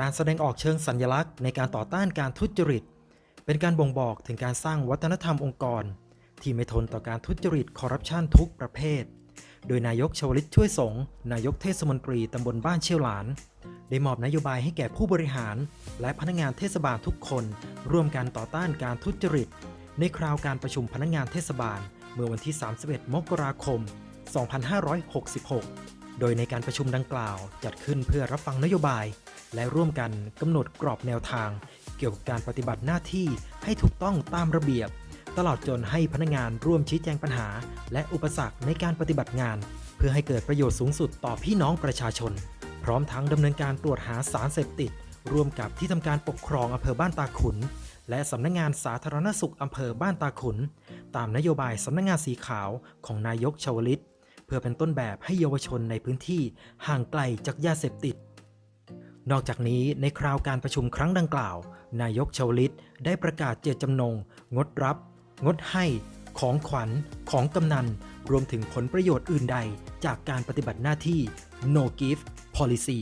การแสดงออกเชิงสัญลักษณ์ในการต่อต้านการทุจริต เป็นการบ่งบอกถึงการสร้างวัฒนธรรมองค์กร ที่ไม่ทนต่อการทุจริตคอร์รัปชันทุกประเภท โดยนายกชวลิตช่วยสงฆ์นายกเทศมนตรีตำบลบ้านเชี่ยวหลาน ได้มอบนโยบายให้แก่ผู้บริหาร และพนักงานเทศบาลทุกคน ร่วมกันต่อต้านการทุจริต ในคราวการประชุมพนักงานเทศบาล เมื่อวันที่ 31 มกราคม 2566 โดยในการประชุมดังกล่าวจัดขึ้นเพื่อรับฟังนโยบาย และร่วมกันกำหนดกรอบแนวทาง เกี่ยวกับการปฏิบัติหน้าที่ให้ถูกต้องตามระเบียบ ตลอดจนให้พนักงานร่วมชี้แจงปัญหา และอุปสรรคในการปฏิบัติงาน เพื่อให้เกิดประโยชน์สูงสุดต่อพี่น้องประชาชน พร้อมทั้งดำเนินการตรวจหาสารเสพติด ร่วมกับที่ทำการปกครองอำเภอบ้านตาขุน และสำนักงานสาธารณสุขอำเภอบ้านตาขุน ตามนโยบายสำนักงานสีขาวของนายกชวลิต พื่อเป็นต้นแบบให้เยาวชนในพื้นที่ห่างไกลจากยาเสพติด นอกจากนี้ในคราวการประชุมครั้งดังกล่าว นายกชวลิตได้ประกาศเจตจำนง งดรับ งดให้ ของขวัญ ของกำนัน รวมถึงผลประโยชน์อื่นใด จากการปฏิบัติหน้าที่ no gift policy